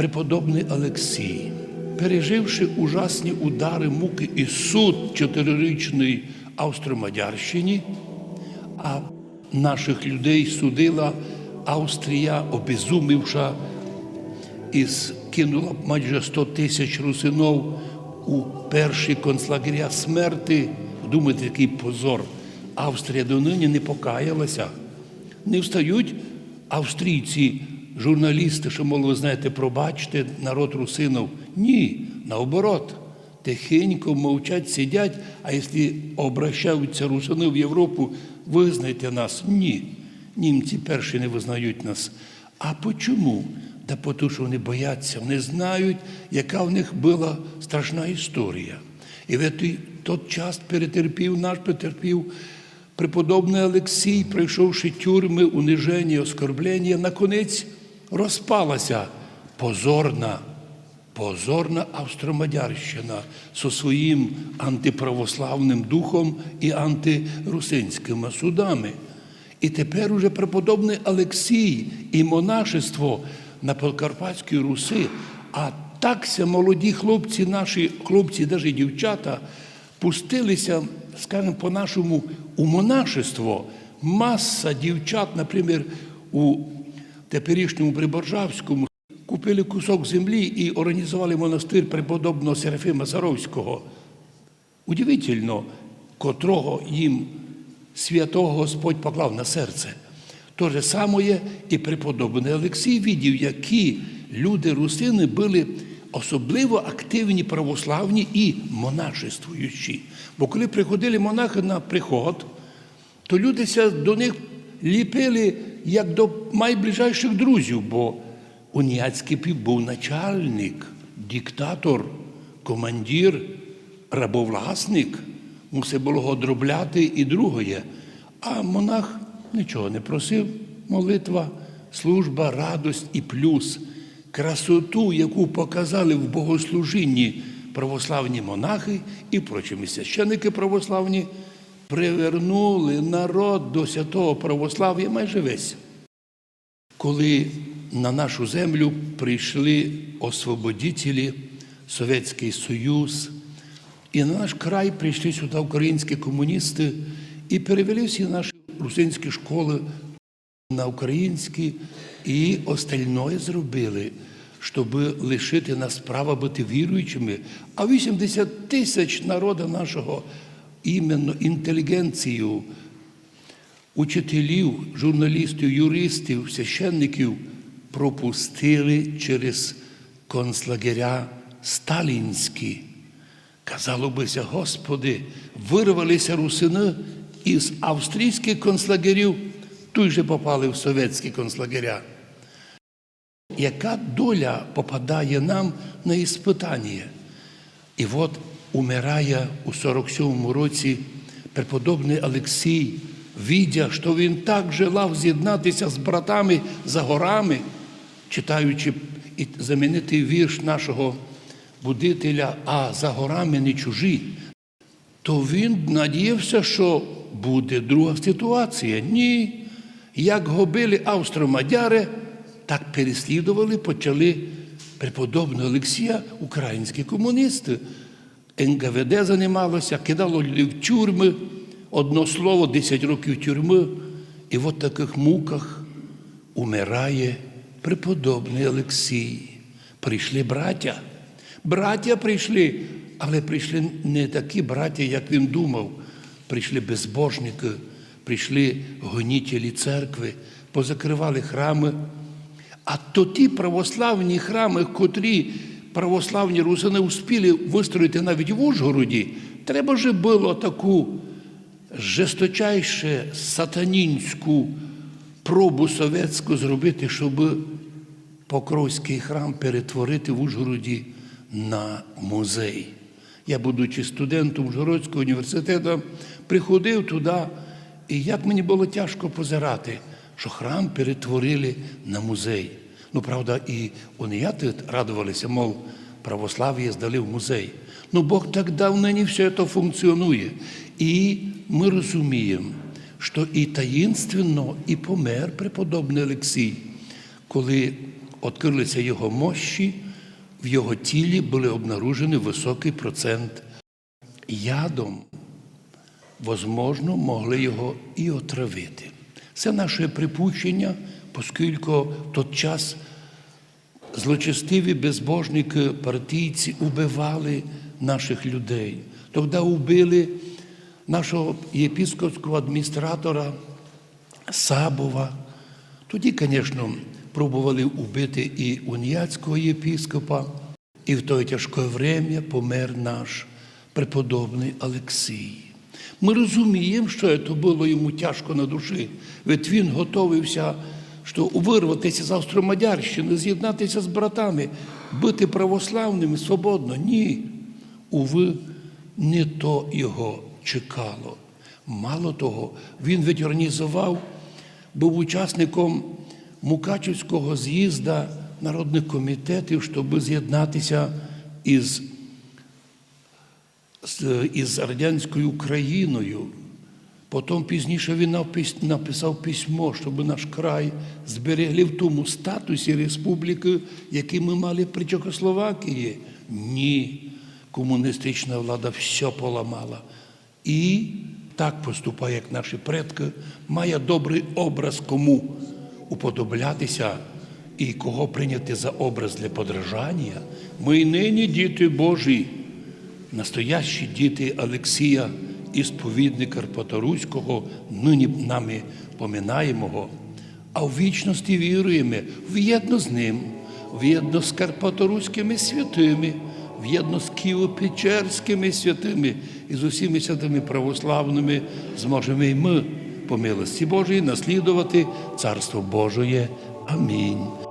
преподобний Олексій, переживши ужасні удари муки і суд чотирирічної Австро-Мадярщині, а наших людей судила Австрія, обезумівша і скинула майже 100 тисяч русинов у перші концлагеря смерти. Думаєте, який позор. Австрія донині не покаялася. Не встають австрійці, журналісти, що, мол, ви знаєте, пробачте народ русинов. Ні, наоборот. Тихенько мовчать, сидять, а якщо обращаються русини в Європу, визнайте нас. Ні. Німці перші не визнають нас. А почому? Да тому що вони бояться, вони знають, яка в них була страшна історія. І в той, тот час перетерпів, наш перетерпів преподобний Олексій, пройшовши тюрми, униження, оскорблення, наконець розпалася позорна, позорна Австромадярщина зі своїм антиправославним духом і антирусинськими судами. І тепер уже преподобний Олексій і монашество на Покарпатській Руси, а такся молоді хлопці, наші хлопці, навіть дівчата, пустилися, скажімо, по-нашому у монашество. Маса дівчат, наприклад, у теперішньому Приборжавському купили кусок землі і організували монастир преподобного Серафима Саровського. Удивительно, котрого їм святого Господь поклав на серце. То же саме і преподобний Олексій відів, які люди русини були особливо активні православні і монашествуючі. Бо коли приходили монахи на приход, то люди до них ліпили як до найближайших друзів, бо уніяцький піп був начальник, диктатор, командир, рабовласник, мусив було його дробляти і другое. А монах нічого не просив, молитва, служба, радость і плюс. Красоту, яку показали в богослужінні православні монахи і прочими священники православні, привернули народ до святого православ'я майже весь. Коли на нашу землю прийшли освободителі, Совєтський Союз, і на наш край прийшли сюди українські комуністи і перевели всі наші русинські школи на українські, і остальное зробили, щоб лишити нас права бути віруючими. А 80 тисяч народу нашого іменно інтелігенцію, учителів, журналістів, юристів, священників пропустили через концлагеря сталінські. Казало бися, Господи, вирвалися русини із австрійських концлагерів, тут же попали в совєтські концлагеря. Яка доля попадає нам на іспитання? І от умирає у 47-му році преподобний Олексій, видя, що він так желав з'єднатися з братами за горами, читаючи і замінити вірш нашого будителя, а за горами не чужі, то він надіявся, що буде друга ситуація. Ні. Як губили австро-мадяри, так переслідували, почали преподобного Олексія українські комуністи. НКВД займалося, кидало людей в тюрми, одно слово, 10 років тюрми. І в таких муках умирає преподобний Олексій. Прийшли браття. Браття прийшли, але прийшли не такі браття, як він думав. Прийшли безбожники, прийшли гонітелі церкви, позакривали храми. А то ті православні храми, котрі православні русини успіли вистроїти навіть в Ужгороді, треба же було таку жесточайше сатанінську пробу совєтську зробити, щоб Покровський храм перетворити в Ужгороді на музей. Я, будучи студентом Ужгородського університету, приходив туди, і як мені було тяжко позирати, що храм перетворили на музей. Ну, правда, і уніяти радувалися, мов православ'я здали в музей. Ну, Бог так дав нині все це функціонує. І ми розуміємо, що і таїнственно, і помер преподобний Олексій, коли відкрилися його мощі, в його тілі були обнаружені високий процент ядом. Возможно, могли його і отравити. Це наше припущення, оскільки в той час злочестиві безбожники, партійці убивали наших людей. Тоді убили нашого єпископського адміністратора Сабова. Тоді, звісно, пробували убити і уніяцького єпископа, і в той тяжке время помер наш преподобний Олексій. Ми розуміємо, що це було йому тяжко на душі, ведь він готовився що вирватися з Австромадярщини, з'єднатися з братами, бути православними свободно. Ні. Уви, не то його чекало. Мало того, він ведь організував, був учасником Мукачівського з'їзду народних комітетів, щоб з'єднатися із, із радянською Україною. Потім пізніше він напис- написав письмо, щоб наш край зберегли в тому статусі республіки, який ми мали при Чехословакії. Ні, комуністична влада все поламала. І так поступає, як наші предки, має добрий образ кому уподоблятися і кого прийняти за образ для подражання. Ми нині діти Божі, настоящі діти Олексія, ісповідника Карпаторуського, нині нами поминаємого, а в вічності віруємо в'єдно з ним, в'єдно з Карпаторуськими святими, в'єдно з Києво-Печерськими святими і з усіми святими православними зможемо і ми по милості Божої наслідувати Царство Божоє. Амінь.